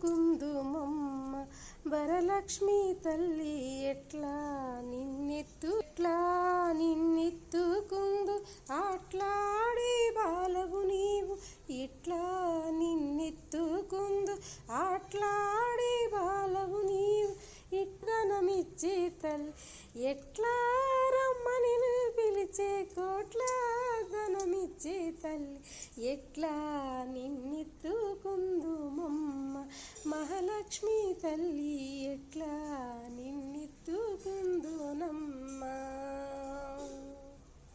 కుందుమమ్మ వరలక్ష్మి తల్లి ఎట్లా నిన్నెత్తు ఎట్లా నిన్నెత్తుకుందు? ఆట్లాడి బాలవు నీవు ఇట్లా నిన్నెత్తుకుందు? ఆట్లాడి బాలవు నీవు ఇట్లనమిచ్చే తల్లి? ఎట్లా రమ్మని పిలిచే కోట్ల ధనమిచ్చే తల్లి? ఎట్లా నిన్నెత్తుకుందు లక్ష్మీ తల్లి ఎట్లా నిన్నెత్తుకుందు నమ్మ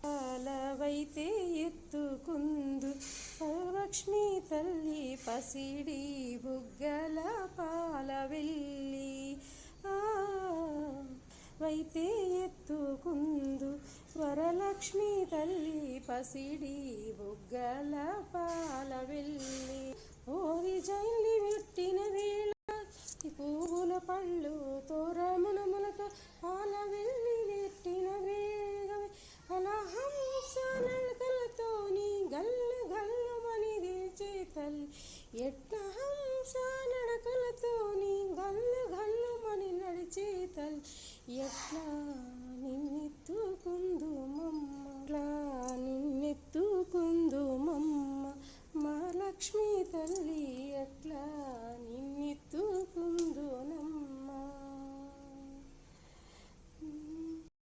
పాలవైతే ఎత్తుకుందు. లక్ష్మీ తల్లి పసిడి బుగ్గల పాల వెళ్ళి ఆ వైతే ఎత్తుకుందు. వరలక్ష్మి తల్లి పసిడి బుగ్గల పాల తల్లి ఎట్ల హంస నడకలతోని గల్లు గల్లుమని నడిచే తల్లి ఎట్లా నిన్నెత్తుకుందు మమ్మ ఎట్లా నిన్నెత్తుకుందు మమ్మ మా లక్ష్మీ తల్లి ఎట్లా నిన్నెత్తు